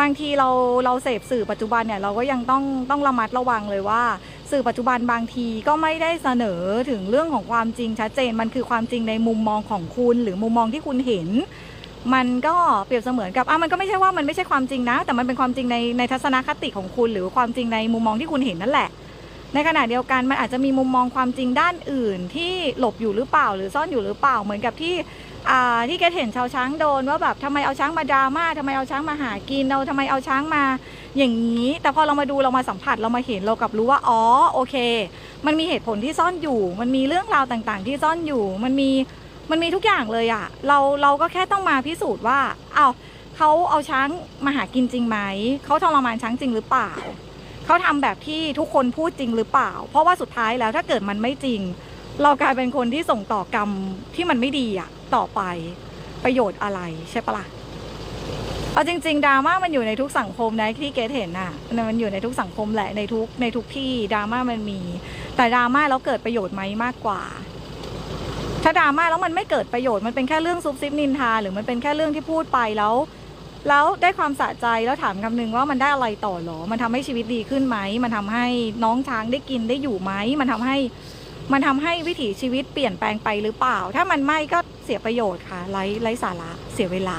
บางทีเราเราเสพสื่อปัจจุบันเนี่ยเราก็ยังต้องต้องระมัดระวังเลยว่า สื่อปัจจุบันบางทีก็ไม่ได้เสนอถึงเรื่องของความจริงชัดเจน มันคือความจริงในมุมมองของคุณ หรือมุมมองที่คุณเห็น มันก็เปรียบเสมือนกับอะมันก็ไม่ใช่ว่ามันไม่ใช่ความจริงนะ แต่มันเป็นความจริงในในทัศนคติของคุณ หรือความจริงในมุมมองที่คุณเห็นนั่นแหละ ในขณะเดียวกันมันอาจจะมีมุมมองความจริงด้านอื่นที่หลบอยู่หรือเปล่า หรือซ่อนอยู่หรือเปล่าเหมือนกับที่ที่แกเห็นชาวช้างโดนว่าแบบทำไมเอาช้างมาดราม่าทำไมเอาช้างมาหากินเราทำไมเอาช้างมาอย่างนี้ แต่พอเรามาดูเรามาสัมผัสเรามาเห็นเรากับรู้ว่าอ๋อโอเค มันมีเหตุผลที่ซ่อนอยู่ มันมีเรื่องราวต่างๆ ที่ซ่อนอยู่ มันมีมันมีทุกอย่างเลยอะเราเราก็แค่ต้องมาพิสูจน์ว่าอ้าวเขาเอาช้างมาหากินจริงไหมเขาทรมานช้างจริงหรือเปล่า เขาทำแบบที่ทุกคนพูดจริงหรือเปล่า เพราะว่าสุดท้ายแล้วถ้าเกิดมันไม่จริง เรากลายเป็นคนที่ส่งต่อกรรมที่มันไม่ดีอะต่อไปประโยชน์อะไรใช่ปะล่ะเอาจริงๆดราม่ามันอยู่ในทุกสังคมนะที่เกดเห็นน่ะมันอยู่ในทุกสังคมแหละในทุกในทุกที่ดราม่ามันมี แต่ดราม่าแล้วเกิดประโยชน์ไหมมากกว่า ถ้าดราม่าแล้วมันไม่เกิดประโยชน์มันเป็นแค่เรื่องซุบซิบนินทา หรือมันเป็นแค่เรื่องที่พูดไปแล้ว แล้วได้ความสะใจแล้วถามคำนึงว่ามันได้อะไรต่อหรอ มันทำให้ชีวิตดีขึ้นไหม มันทำให้น้องช้างได้กินได้อยู่ไหม มันทำให้ มันทำให้วิถีชีวิตเปลี่ยนแปลงไปหรือเปล่า ถ้ามันไม่ก็เสียประโยชน์ค่ะไร้ไร้สาระเสียเวลา